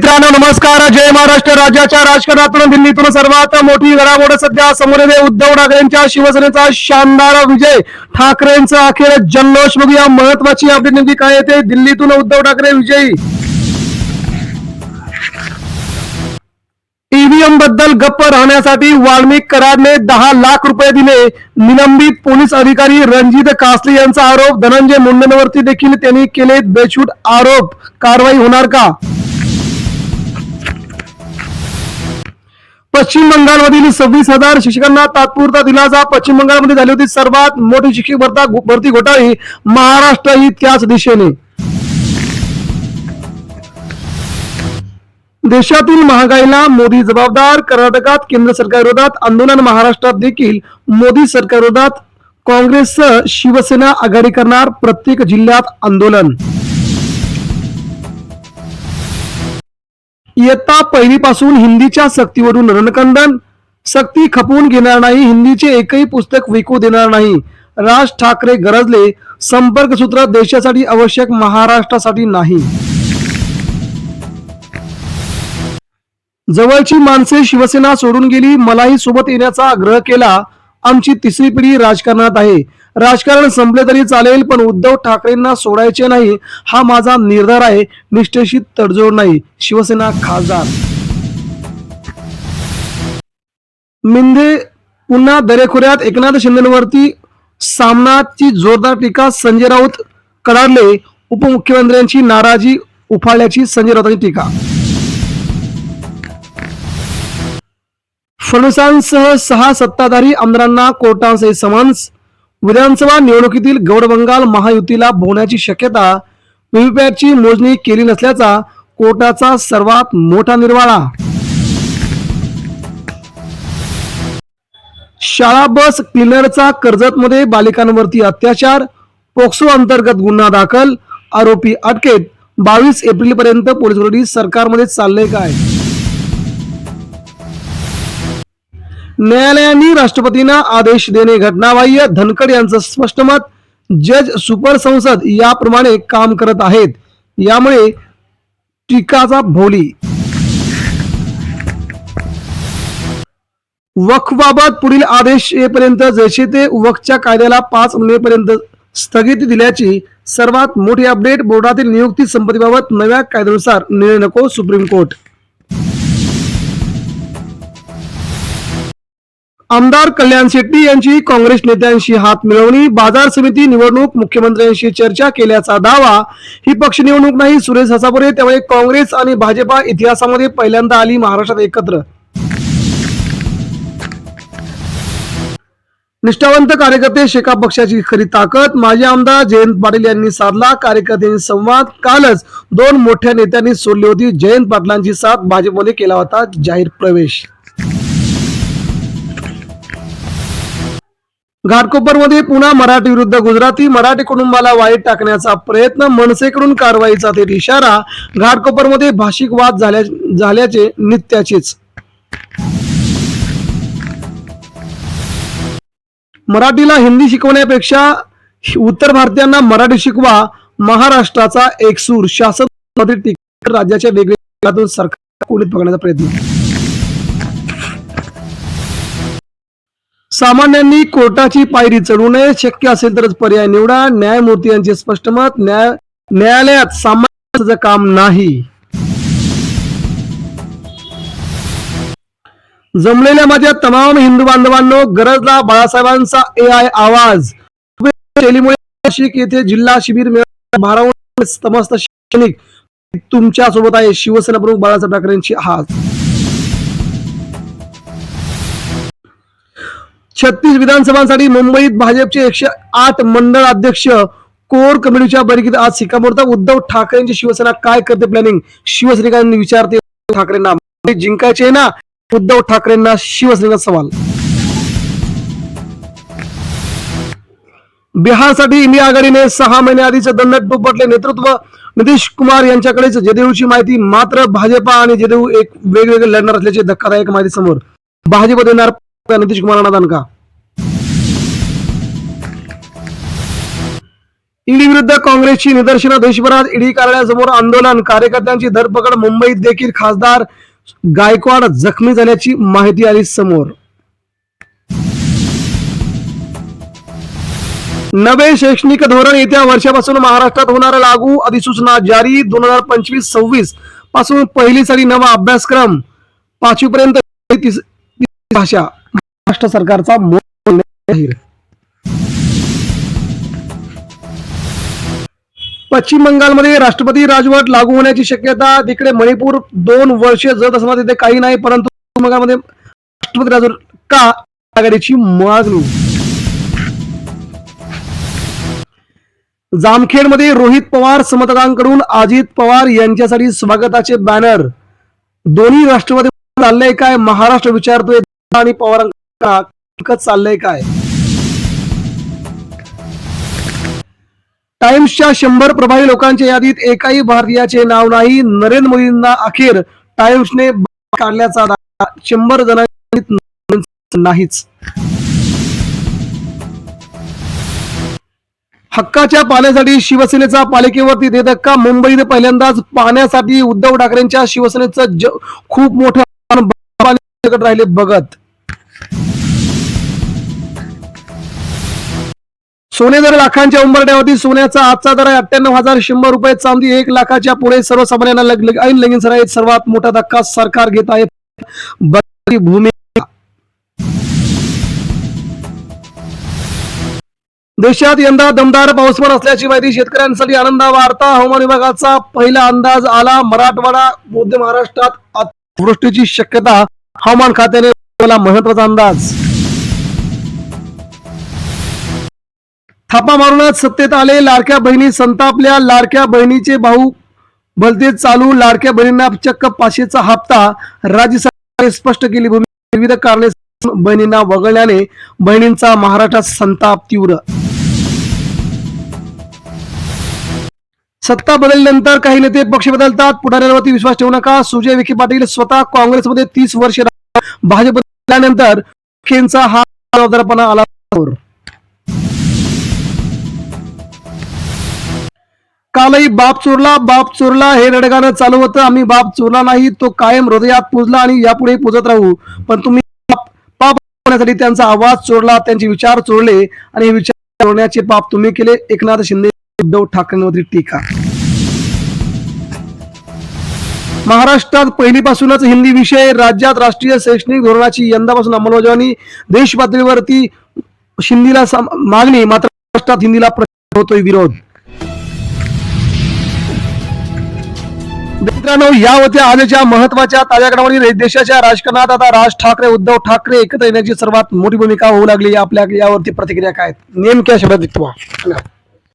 मित्रांनो नमस्कार. जय महाराष्ट्र. राज्याच्या राजकारणातून दिल्लीतून सर्वात मोठी घडामोड सध्या समोर येते उद्धव ठाकरेंच्या शिवसेनेचा शानदार विजय. ठाकरेंचा अखेर जल्लोष बघूया. महत्वाची अपडेट नेमकी काय येते दिल्लीतून उद्धव ठाकरे विजयी. ईव्हीएमबद्दल गप्प राहण्यासाठी वाल्मिक कराडने दहा लाख रुपये दिले. निलंबित पोलीस अधिकारी रणजित कासले यांचा आरोप. धनंजय मुंडेंवरती देखील त्यांनी केले बेछूट आरोप. कारवाई होणार का? पश्चिम बंगालमधील सव्वीस हजार शिक्षकांना तात्पुरता दिलासा. पश्चिम बंगालमध्ये झाली होती सर्वात मोठी शिक्षक भरता भरती घोटाळी महाराष्ट्र ही त्याच दिशेने. देशातील महागाईला मोदी जबाबदार. कर्नाटकात केंद्र सरकार विरोधात आंदोलन महाराष्ट्रात देखील मोदी सरकार विरोधात काँग्रेससह शिवसेना आघाडी करणार प्रत्येक जिल्ह्यात आंदोलन. इयत्ता पहिलीपासून हिंदीच्या सक्तीवरून रणकंदन सक्ती खपवून घेणार नाही हिंदीचे एकही पुस्तक विकू देणार नाही. राज ठाकरे गरजले संपर्क सूत्र देशासाठी आवश्यक महाराष्ट्रासाठी नाही. जवळची माणसे शिवसेना सोडून गेली मलाही सोबत येण्याचा आग्रह केला आमची तिसरी पिढी राजकारणात आहे. राजकारण संपले तरी चालेल पण उद्धव ठाकरेंना सोडायचे नाही हा माझा निर्धार आहे. निष्ठेशी तडजोड नाही. शिवसेना खासदार. मिंदे पुन्हा दरेखोऱ्यात एकनाथ शिंदेवरती सामनाची जोरदार टीका संजय राऊत कडाडले. उपमुख्यमंत्र्यांची नाराजी उफाळल्याची संजय राऊतांची टीका. फडणवीसांसह सहा सत्ताधारी आमदारांना कोर्टाचे समन्स. विधानसभा निवडणुकीतील गौड बंगाल महायुतीला भोवण्याची शक्यता व्हीव्हीपॅटची मोजणी केली नसल्याचा कोर्टाचा सर्वात मोठा निर्वाळा. शाळा बस क्लिनरचा कर्जतमध्ये बालिकांवरती अत्याचार. पोक्सो अंतर्गत गुन्हा दाखल. आरोपी अटकेत. बावीस एप्रिल पर्यंत पोलीस सरकारमध्ये चाललंय काय? न्यायालयाने राष्ट्रपतींना आदेश देणे घटनाबाह्य. धनखड यांचं स्पष्ट मत जज सुपर संसद याप्रमाणे काम करत आहेत. यामुळे टीकाचा भोली. वक्फबाबत पुढील आदेश येईपर्यंत जैसे ते वक्फच्या कायद्याला पाच मे पर्यंत स्थगिती दिल्याची सर्वात मोठी अपडेट बोर्डातील नियुक्ती संपत्तीबाबत नव्या कायद्यानुसार निर्णय नको सुप्रीम कोर्ट. आमदार कल्याण शेट्टी यांची काँग्रेस नेत्यांशी हात मिळवणी बाजार समिती निवडणूक मुख्यमंत्र्यांशी चर्चा केल्याचा दावा. ही पक्ष निवडणूक नाही सुरेश हसापुरे त्यामुळे काँग्रेस आणि भाजपा इतिहासामध्ये पहिल्यांदा आली महाराष्ट्रात एकत्र. निष्ठावंत कार्यकर्ते शेका पक्षाची खरी ताकद. माजी आमदार जयंत पाटील यांनी साधला कार्यकर्त्यांनी संवाद. कालच दोन मोठ्या नेत्यांनी सोडली होती. जयंत पाटलांची साथ भाजपमध्ये केला होता जाहीर प्रवेश. घाटकोपरमध्ये पुन्हा मराठी विरुद्ध गुजराती मराठी कुटुंबाला वाईट टाकण्याचा प्रयत्न मनसेकडून कारवाईचा थेट इशारा घाटकोपरमध्ये भाषिक वाद झाल्या झाल्याचे नित्याचेच. मराठीला हिंदी शिकवण्यापेक्षा उत्तर भारतीयांना मराठी शिकवा महाराष्ट्राचा एक सूर. शासन राज्याच्या वेगवेगळ्या सरकार कोणीत बघण्याचा प्रयत्न. सामान्यांनी कोर्टाची पायरी चढू नये. शक्य असेल तरच पर्याय निवडा. न्यायमूर्ती यांचे स्पष्ट मत न्याय न्यायालयात सामान्य काम नाही. जमलेल्या माझ्या तमाम हिंदू बांधवांनो गरजला बाळासाहेबांचा ए आय आवाज. नाशिक येथे जिल्हा शिबिर भारावून समस्त शैक्षणिक तुमच्यासोबत आहे शिवसेना प्रमुख बाळासाहेब ठाकरेंची हात छत्तीस विधानसभांसाठी मुंबईत भाजपचे एकशे आठ मंडळ अध्यक्ष कोर कमिटीच्या बैठकीत आज शिक्कामोर्तब उद्धव ठाकरेंची शिवसेना काय करते प्लॅनिंग शिवसैनिकांनी विचारते ठाकरेंना. म्हणजे जिंकायचे ना उद्धव ठाकरेंना शिवसेनेचा सवाल. बिहारसाठी इंडिया आघाडीने सहा महिने आधीच दंड दुपटले नेतृत्व. नितीश कुमार यांच्याकडेच जदयूची माहिती मात्र भाजपा आणि जदयू एक वेगवेगळे लढणार असल्याची धक्कादायक माहिती समोर. भाजप देणार नितीश कुमारांना दणका ईडी विरुद्ध काँग्रेसची निदर्शनं देशभरात ईडी कार्यालयासमोर आंदोलन. कार्यकर्त्यांची धरपकड मुंबईत देखील खासदार गायकवाड जखमी झाल्याची माहिती आली समोर. नवे शैक्षणिक धोरण येत्या वर्षापासून महाराष्ट्रात होणार लागू अधिसूचना जारी. दोन हजार पंचवीस सव्वीसपासून पहिली साली नवा अभ्यासक्रम. पाचवीपर्यंत भाषा. महाराष्ट्र सरकारचा जाहीर. पश्चिम बंगालमध्ये राष्ट्रपती राजवट लागू होण्याची शक्यता तिकडे मणिपूर दोन वर्ष जत असणार तिथे काही नाही परंतु पश्चिम बंगालमध्ये राष्ट्रपती राजवट का आघाडीची मागणी जामखेडमध्ये रोहित पवार समर्थकांकडून अजित पवार यांच्यासाठी स्वागताचे बॅनर दोन्ही राष्ट्रवादी चाललंय काय महाराष्ट्र विचारतोय आणि चाललंय काय? टाइम्सच्या शंभर प्रभावी लोकांच्या यादीत एकाही भारतीयाचे नाव नाही. नरेंद्र मोदींना अखेर टाइम्सने काढल्याचा शंभर जणांनी नाहीच. हक्काच्या पाण्यासाठी शिवसेनेचा पालिकेवरती दे धक्का मुंबईत पहिल्यांदाच पाण्यासाठी उद्धव ठाकरेंच्या शिवसेनेचं खूप मोठं राहिले बघत. सोने दर लाखांच्या उंबरट्यावरती सोन्याचा आजचा दर आहे अठ्ठ्याण्णव हजार शंभर रुपये चांदी एक लाखाच्या पुढे सर्वसामान्यांना लग- ऐन लगीन सर सर्वात मोठा धक्का सरकार घेत आहे. भूमी देशात यंदा दमदार पाऊसमान असल्याची माहिती शेतकऱ्यांसाठी आनंद वार्ता. हवामान विभागाचा पहिला अंदाज आला. मराठवाडा मध्य महाराष्ट्रात अतिवृष्टीची शक्यता हवामान खात्याने महत्त्वाचा अंदाज थापा मारूनच सत्तेत आले. लाडक्या बहिणी संतापल्या. लाडक्या बहिणीचे भाऊ भलते चालू. लाडक्या बहिणींना चक्क पाचशेचा हप्ता राज्य सरकारने स्पष्ट केली. भूमिका विविध कारणे बहिणींना वगळल्याने बहिणींचा महाराष्ट्रात संताप तीव्र. सत्ता बदलल्यानंतर काही नेते पक्ष बदलतात. पुढाऱ्यांवरती विश्वास ठेवू नका. सुजय विखे पाटील स्वतः काँग्रेसमध्ये तीस वर्ष भाजप बदलल्यानंतर खेंचा हा जबाबदारपणा आला. कालही बाप चोरला बाप चोरला हे रडगाणं चालू होतं. आम्ही बाप चोरला नाही तो कायम हृदयात पुजला आणि यापुढे पुजत राहू. पण तुम्ही पाप होण्यासाठी त्यांचा आवाज चोरला त्यांचे विचार चोरले आणि हे विचार चोरण्याचे पाप तुम्ही केले. एकनाथ शिंदे उद्धव ठाकरेंवरती टीका. महाराष्ट्रात पहिलीपासूनच हिंदी विषय राज्यात राष्ट्रीय शैक्षणिक धोरणाची यंदापासून अंमलबजावणी. देश पातळीवरती हिंदीला मागणी मात्र महाराष्ट्रात हिंदीला होतोय विरोध. मित्रांनो या होत्या आजच्या महत्त्वाच्या ताज्या घडामोडी देशाच्या राजकारणात आता राज ठाकरे उद्धव ठाकरे एकत्र येण्याची सर्वात मोठी भूमिका होऊ लागली आपल्या यावरती प्रतिक्रिया काय नेमक्या शब्दात